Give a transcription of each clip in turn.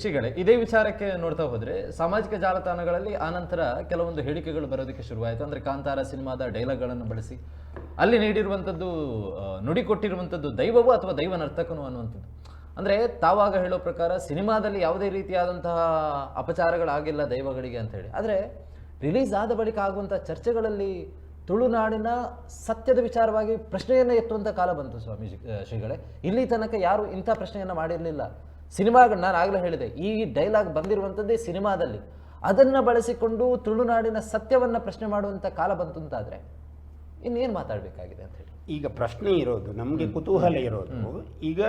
ಶ್ರೀಗಳೇ ಇದೇ ವಿಚಾರಕ್ಕೆ ನೋಡ್ತಾ ಹೋದ್ರೆ ಸಾಮಾಜಿಕ ಜಾಲತಾಣಗಳಲ್ಲಿ ಆನಂತರ ಕೆಲವೊಂದು ಹೇಳಿಕೆಗಳು ಬರೋದಕ್ಕೆ ಶುರುವಾಯಿತು. ಅಂದ್ರೆ ಕಾಂತಾರ ಸಿನಿಮಾದ ಡೈಲಾಗ್ಗಳನ್ನು ಬಳಸಿ. ಅಲ್ಲಿ ನೀಡಿರುವಂತದ್ದು ನುಡಿ ಕೊಟ್ಟಿರುವಂಥದ್ದು ದೈವವು ಅಥವಾ ದೈವ ನರ್ತಕನು ಅನ್ನುವಂಥದ್ದು. ಅಂದ್ರೆ ತಾವಾಗ ಹೇಳೋ ಪ್ರಕಾರ ಸಿನಿಮಾದಲ್ಲಿ ಯಾವುದೇ ರೀತಿಯಾದಂತಹ ಅಪಚಾರಗಳಾಗಿಲ್ಲ ದೈವಗಳಿಗೆ ಅಂತ ಹೇಳಿ ಆದ್ರೆ ರಿಲೀಸ್ ಆದ ಬಳಿಕ ಆಗುವಂತಹ ಚರ್ಚೆಗಳಲ್ಲಿ ತುಳುನಾಡಿನ ಸತ್ಯದ ವಿಚಾರವಾಗಿ ಪ್ರಶ್ನೆಯನ್ನು ಎತ್ತುವಂತ ಕಾಲ ಬಂತು ಸ್ವಾಮೀಜಿ ಶ್ರೀಗಳೇ. ಇಲ್ಲಿ ತನಕ ಯಾರು ಇಂಥ ಪ್ರಶ್ನೆಯನ್ನು ಮಾಡಿರಲಿಲ್ಲ. ಸಿನಿಮಾಗಳು ನಾನು ಆಗಲೇ ಹೇಳಿದೆ ಈ ಡೈಲಾಗ್ ಬಂದಿರುವಂಥದ್ದೇ ಸಿನಿಮಾದಲ್ಲಿ. ಅದನ್ನು ಬಳಸಿಕೊಂಡು ತುಳುನಾಡಿನ ಸತ್ಯವನ್ನು ಪ್ರಶ್ನೆ ಮಾಡುವಂಥ ಕಾಲ ಬಂತು ಅಂತಾದರೆ ಇನ್ನೇನು ಮಾತಾಡಬೇಕಾಗಿದೆ ಅಂತ ಹೇಳಿ. ಈಗ ಪ್ರಶ್ನೆ ಇರೋದು ನಮಗೆ ಕುತೂಹಲ ಇರೋದು. ಈಗ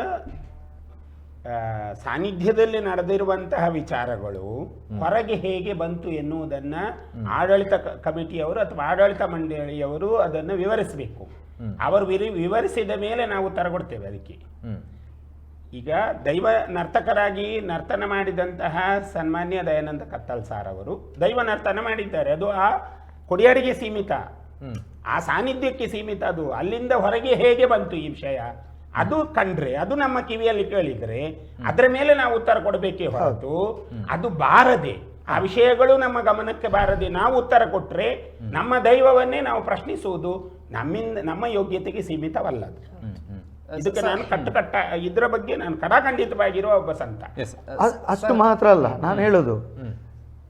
ಆ, ಸಾನ್ನಿಧ್ಯದಲ್ಲಿ ನಡೆದಿರುವಂತಹ ವಿಚಾರಗಳು ಹೊರಗೆ ಹೇಗೆ ಬಂತು ಎನ್ನುವುದನ್ನ ಆಡಳಿತ ಕಮಿಟಿಯವರು ಅಥವಾ ಆಡಳಿತ ಮಂಡಳಿಯವರು ಅದನ್ನು ವಿವರಿಸಬೇಕು. ಅವರು ವಿರಿ- ವಿವರಿಸಿದ ಮೇಲೆ ನಾವು ತರಗೊಡ್ತೇವೆ ಅದಕ್ಕೆ. ಈಗ ದೈವ ನರ್ತಕರಾಗಿ ನರ್ತನ ಮಾಡಿದಂತಹ ಸನ್ಮಾನ್ಯ ದಯಾನಂದ ಕತ್ತಲ್ ಸಾರ್ ಅವರು ದೈವ ನರ್ತನ ಮಾಡಿದ್ದಾರೆ. ಅದು ಆ ಕೊಡಿಯಾಡಿಗೆ ಸೀಮಿತ. ಆ ಸಾನ್ನಿಧ್ಯಕ್ಕೆ ಸೀಮಿತ ಅದು. ಅಲ್ಲಿಂದ ಹೊರಗೆ ಹೇಗೆ ಬಂತು ಈ ವಿಷಯ? ಅದು ಕಂಡ್ರೆ ಅದು ನಮ್ಮ ಕಿವಿಯಲ್ಲಿ ಕೇಳಿದ್ರೆ ಅದರ ಮೇಲೆ ನಾವು ಉತ್ತರ ಕೊಡಬೇಕೇ ಹೊರತು ಅದು ಬಾರದೆ ಆ ವಿಷಯಗಳು ನಮ್ಮ ಗಮನಕ್ಕೆ ಬಾರದೆ ನಾವು ಉತ್ತರ ಕೊಟ್ರೆ ನಮ್ಮ ದೈವವನ್ನೇ ನಾವು ಪ್ರಶ್ನಿಸುವುದು ನಮ್ಮಿಂದ ನಮ್ಮ ಯೋಗ್ಯತೆಗೆ ಸೀಮಿತವಲ್ಲ ಇದಕ್ಕೆ ನಾನು ಕಟ್ಟು ಕಟ್ಟ ಇದರ ಬಗ್ಗೆ ನಾನು ಕಡಾಖಂಡಿತವಾಗಿರುವ ಒಬ್ಬ ಸಂತ. ಅಷ್ಟು ಮಾತ್ರ ಅಲ್ಲ ನಾನು ಹೇಳೋದು.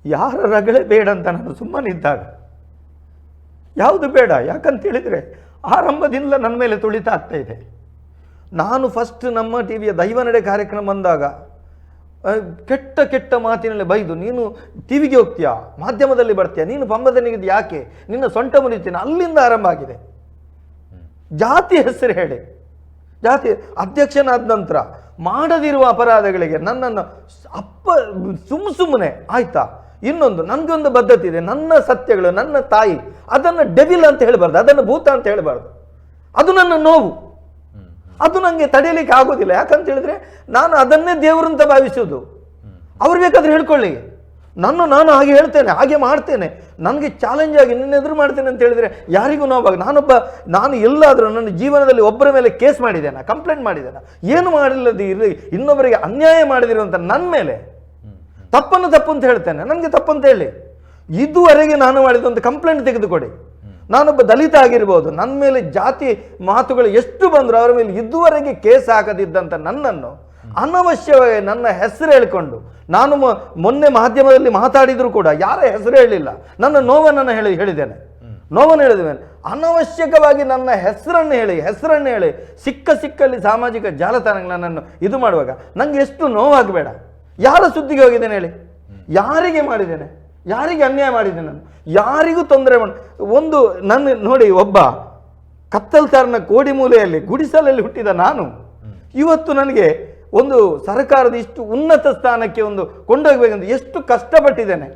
ಯಾರ ರಗಳೆ ಬೇಡ ಅಂತ ನಾನು ಸುಮ್ಮನಿದ್ದಾಗ ಯಾವುದು ಬೇಡ ಯಾಕಂತ ಹೇಳಿದರೆ ಆರಂಭದಿಂದ ನನ್ನ ಮೇಲೆ ತುಳಿತ ಆಗ್ತಾ ಇದೆ. ನಾನು ಫಸ್ಟ್ ನಮ್ಮ ಟಿ ವಿಯ ದೈವನಡೆ ಕಾರ್ಯಕ್ರಮ ಬಂದಾಗ ಕೆಟ್ಟ ಕೆಟ್ಟ ಮಾತಿನಲ್ಲಿ ಬೈದು ನೀನು ಟಿ ವಿಗೆ ಹೋಗ್ತೀಯಾ? ಮಾಧ್ಯಮದಲ್ಲಿ ಬರ್ತೀಯಾ? ನೀನು ಪಂಬದನಿಗಿದ್ದು ಯಾಕೆ? ನಿನ್ನ ಸೊಂಟ ಮುರಿತೀನಿ. ಅಲ್ಲಿಂದ ಆರಂಭ ಆಗಿದೆ. ಜಾತಿ ಹೆಸರು ಹೇಳಿ. ಜಾತಿ ಅಧ್ಯಕ್ಷನಾದ ನಂತರ ಮಾಡದಿರುವ ಅಪರಾಧಗಳಿಗೆ ನನ್ನನ್ನು ಅಪ್ಪ ಸುಮ್ ಸುಮ್ಮನೆ ಆಯ್ತಾ? ಇನ್ನೊಂದು ನನಗೊಂದು ಬದ್ಧತೆ ಇದೆ. ನನ್ನ ಸತ್ಯಗಳು ನನ್ನ ತಾಯಿ ಅದನ್ನು ಡೆವಿಲ್ ಅಂತ ಹೇಳಬಾರ್ದು. ಅದನ್ನು ಭೂತ ಅಂತ ಹೇಳಬಾರ್ದು. ಅದು ನನ್ನ ನೋವು. ಅದು ನನಗೆ ತಡೆಯಲಿಕ್ಕೆ ಆಗೋದಿಲ್ಲ. ಯಾಕಂತ ಹೇಳಿದ್ರೆ ನಾನು ಅದನ್ನೇ ದೇವರು ಅಂತ ಭಾವಿಸುವುದು. ಅವ್ರು ಬೇಕಾದ್ರೆ ಹೇಳ್ಕೊಳ್ಳಿ ನನ್ನ ನಾನು ಹಾಗೆ ಹೇಳ್ತೇನೆ, ಹಾಗೆ ಮಾಡ್ತೇನೆ. ನನಗೆ ಚಾಲೆಂಜ್ ಆಗಿ ನಿನ್ನ ಎದುರು ಮಾಡ್ತೇನೆ ಅಂತ ಹೇಳಿದ್ರೆ ಯಾರಿಗೂ ನೋವಾಗ ನಾನೊಬ್ಬ, ನಾನು ಎಲ್ಲಾದರೂ ನನ್ನ ಜೀವನದಲ್ಲಿ ಒಬ್ಬರ ಮೇಲೆ ಕೇಸ್ ಮಾಡಿದ್ದೇನೆ ಕಂಪ್ಲೇಂಟ್ ಮಾಡಿದ್ದೇನೆ? ಏನು ಮಾಡಿಲ್ಲದೆ ಇರಲಿ, ಇನ್ನೊಬ್ಬರಿಗೆ ಅನ್ಯಾಯ ಮಾಡಿದಿರುವಂಥ ನನ್ನ ಮೇಲೆ? ತಪ್ಪನ್ನು ತಪ್ಪು ಅಂತ ಹೇಳ್ತೇನೆ. ನನಗೆ ತಪ್ಪು ಅಂತ ಹೇಳಿ. ಇದುವರೆಗೆ ನಾನು ಮಾಡಿದ ಒಂದು ಕಂಪ್ಲೇಂಟ್ ತೆಗೆದುಕೊಡಿ. ನಾನೊಬ್ಬ ದಲಿತ ಆಗಿರ್ಬೋದು ನನ್ನ ಮೇಲೆ ಜಾತಿ ಮಾತುಗಳು ಎಷ್ಟು ಬಂದರೂ ಅವರ ಮೇಲೆ ಇದುವರೆಗೆ ಕೇಸ್ ಹಾಕದಿದ್ದಂಥ ನನ್ನನ್ನು ಅನವಶ್ಯವಾಗಿ ನನ್ನ ಹೆಸರು ಹೇಳಿಕೊಂಡು, ನಾನು ಮೊನ್ನೆ ಮಾಧ್ಯಮದಲ್ಲಿ ಮಾತಾಡಿದ್ರು ಕೂಡ ಯಾರ ಹೆಸರು ಹೇಳಿಲ್ಲ. ನನ್ನ ನೋವನ್ನು ಹೇಳಿ, ಹೇಳಿದ್ದೇನೆ. ನೋವನ್ನು ಹೇಳಿದ್ದೇನೆ. ಅನವಶ್ಯಕವಾಗಿ ನನ್ನ ಹೆಸರನ್ನು ಹೇಳಿ ಹೆಸರನ್ನು ಹೇಳಿ, ಸಿಕ್ಕ ಸಿಕ್ಕಲ್ಲಿ ಸಾಮಾಜಿಕ ಜಾಲತಾಣಗಳನ್ನು ಇದು ಮಾಡುವಾಗ ನನಗೆ ಎಷ್ಟು ನೋವಾಗಬೇಡ. ಯಾರ ಸುದ್ದಿಗೆ ಹೋಗಿದ್ದೇನೆ ಹೇಳಿ? ಯಾರಿಗೆ ಮಾಡಿದ್ದೇನೆ? ಯಾರಿಗೆ ಅನ್ಯಾಯ ಮಾಡಿದ್ದೇನೆ ನಾನು? ಯಾರಿಗೂ ತೊಂದರೆ ಮಾಡಿ, ಒಂದು ನನ್ನ ನೋಡಿ ಒಬ್ಬ ಕತ್ತಲ್ತಾರನ ಕೋಡಿ ಮೂಲೆಯಲ್ಲಿ ಗುಡಿಸಲಲ್ಲಿ ಹುಟ್ಟಿದ ನಾನು. ಇವತ್ತು ನನಗೆ ಒಂದು ಸರ್ಕಾರದ ಇಷ್ಟು ಉನ್ನತ ಸ್ಥಾನಕ್ಕೆ ಒಂದು ಕೊಂಡೋಗ್ಬೇಕಂತ ಎಷ್ಟು ಕಷ್ಟಪಟ್ಟಿದ್ದೇನೆ.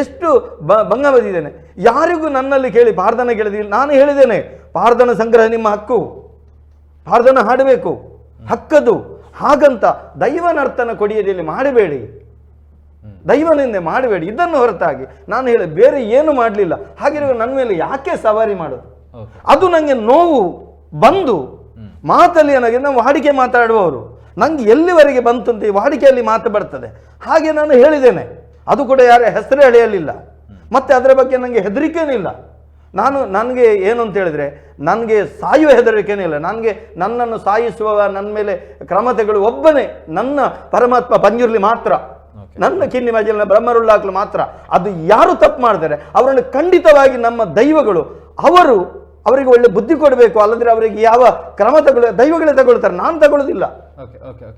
ಎಷ್ಟು ಬ ಭಂಗ ಬಂದಿದ್ದೇನೆ ಯಾರಿಗೂ ನನ್ನಲ್ಲಿ ಕೇಳಿ ಪಾರ್ಧನ ಕೇಳಿದಿಲ್ಲ. ನಾನು ಹೇಳಿದ್ದೇನೆ ಪಾರ್ಧನ ಸಂಗ್ರಹ ನಿಮ್ಮ ಹಕ್ಕು. ಪಾರ್ಧನ ಹಾಡಬೇಕು ಹಕ್ಕದು. ಹಾಗಂತ ದೈವನರ್ತನ ಕೊಡಿಯದಲ್ಲಿ ಮಾಡಬೇಡಿ. ದೈವನಿಂದ ಮಾಡಬೇಡಿ. ಇದನ್ನು ಹೊರತಾಗಿ ನಾನು ಹೇಳಿ ಬೇರೆ ಏನು ಮಾಡಲಿಲ್ಲ. ಹಾಗಿರುವಾಗ ನನ್ನ ಮೇಲೆ ಯಾಕೆ ಸವಾರಿ ಮಾಡೋದು? ಅದು ನನಗೆ ನೋವು ಬಂದು ಮಾತಲ್ಲಿ ಏನಾಗಿದೆ ನಾವು ವಾಡಿಕೆ ಮಾತಾಡುವವರು ನಂಗೆ ಎಲ್ಲಿವರೆಗೆ ಬಂತು ಅಂತ ಈ ವಾಡಿಕೆಯಲ್ಲಿ ಮಾತು ಬರ್ತದೆ. ಹಾಗೆ ನಾನು ಹೇಳಿದ್ದೇನೆ. ಅದು ಕೂಡ ಯಾರ ಹೆಸರು ಎಳೆಯಲಿಲ್ಲ ಮತ್ತೆ ಅದರ ಬಗ್ಗೆ ನನಗೆ ಹೆದರಿಕೆನಿಲ್ಲ ನಾನು ನನಗೆ ಏನು ಅಂತ ಹೇಳಿದ್ರೆ ನನಗೆ ಸಾಯುವ ಹೆದರಿಕೆನಿಲ್ಲ ನನಗೆ ನನ್ನನ್ನು ಸಾಯಿಸುವ ನನ್ನ ಮೇಲೆ ಕ್ರಮ ತೆಗಳು ಒಬ್ಬನೇ ನನ್ನ ಪರಮಾತ್ಮ ಪಂಜುರ್ಲಿ ಮಾತ್ರ. ನನ್ನ ಕಿನ್ನಿ ಮಜಲಿನ ಬ್ರಹ್ಮರುಳ್ಳಾಕ್ಲು ಮಾತ್ರ. ಅದು ಯಾರು ತಪ್ಪು ಮಾಡಿದರೆ ಅವರನ್ನು ಖಂಡಿತವಾಗಿ ನಮ್ಮ ದೈವಗಳು ಅವರು ಅವರಿಗೆ ಒಳ್ಳೆ ಬುದ್ಧಿ ಕೊಡಬೇಕು, ಅಲ್ಲಂದ್ರೆ ಅವರಿಗೆ ಯಾವ ಕ್ರಮ ತಗೊಳ್ಳ, ದೈವಗಳೇ ತಗೊಳ್ತಾರೆ. ನಾನು ತಗೊಳ್ಳೋದಿಲ್ಲ. Okay okay